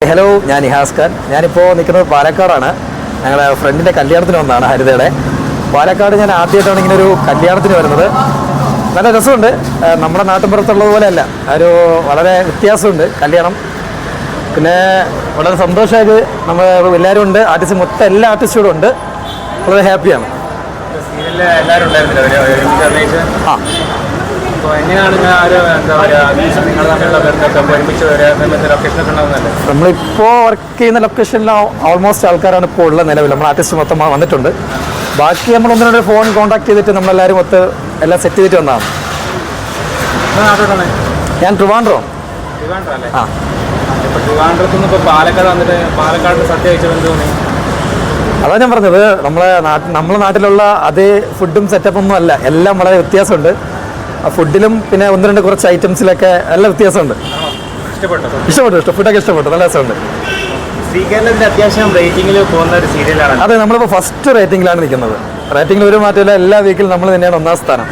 Hello ഞാൻ നിഹാസ് ഖാൻ ഞാനിപ്പോൾ നിൽക്കുന്നത് പാലക്കാടാണ്. ഞങ്ങളുടെ ഫ്രണ്ടിന്റെ കല്യാണത്തിന് വന്നതാണ് ഹരിതയുടെ. പാലക്കാട് ഞാൻ ആദ്യമായിട്ടാണ് ഇങ്ങനെ ഒരു കല്യാണത്തിന് വരുന്നത്. നല്ല രസമുണ്ട്. നമ്മുടെ നാട്ടിൻപുറത്തുള്ളത് പോലെയല്ല ഒരു വളരെ വ്യത്യാസമുണ്ട് കല്യാണം. പിന്നെ വളരെ സന്തോഷമായിട്ട് നമ്മൾ എല്ലാവരും ഉണ്ട്. ആർട്ടിസ്റ്റ് മൊത്തം എല്ലാ ആർട്ടിസ്റ്റുകളും ഉണ്ട്. വളരെ ഹാപ്പിയാണ് ആ. നമ്മളിപ്പോൾ വർക്ക് ചെയ്യുന്ന ലൊക്കേഷനിൽ ഓൾമോസ്റ്റ് ആൾക്കാരാണ് ഇപ്പോൾ ഉള്ള നിലവിൽ. നമ്മൾ ആർട്ടിസ്റ്റ് മൊത്തം വന്നിട്ടുണ്ട്. ബാക്കി നമ്മൾ ഒന്നിനോട് ഫോൺ കോൺടാക്ട് ചെയ്തിട്ട് നമ്മളെല്ലാവരും ഒത്ത് എല്ലാം സെറ്റ് ചെയ്തിട്ട് വന്നതാണ്. ഞാൻ ട്രിവാൻഡ്രോ. ആ. ഇപ്പോൾ ട്രിവാൻഡ്രത്ത് നിന്ന് ഇപ്പോൾ പാലക്കാട് വന്നിട്ട് പാലക്കാട് സദ്യ കഴിച്ചത് എന്ത് തോന്നി? അതാണ് ഞാൻ പറഞ്ഞത് നമ്മളെ നാട്ടിൽ നമ്മളെ നാട്ടിലുള്ള അതേ ഫുഡും സെറ്റപ്പ് ഒന്നും അല്ല. എല്ലാം വളരെ വ്യത്യാസമുണ്ട്. ആ ഫുഡിലും പിന്നെ ഒന്ന് രണ്ട് കുറച്ച് ഐറ്റംസിലൊക്കെ നല്ല വ്യത്യാസമുണ്ട്. ഇഷ്ടപ്പെട്ടോ? ഇഷ്ടപ്പെട്ടു ഇഷ്ടം ഫുഡൊക്കെ ഇഷ്ടപ്പെട്ടു. നല്ല രസമുണ്ട്. ശ്രീകേരളത്തിന്റെ അത്യാവശ്യം റേറ്റിംഗിൽ പോകുന്ന ഒരു സീരിയലാണ് അതെ നമ്മളിപ്പോൾ ഫസ്റ്റ് റേറ്റിംഗിലാണ് നിൽക്കുന്നത്. റേറ്റിംഗിൽ ഒരു മാറ്റമില്ല എല്ലാ വീക്കിലും നമ്മൾ തന്നെയാണ് ഒന്നാം സ്ഥാനം.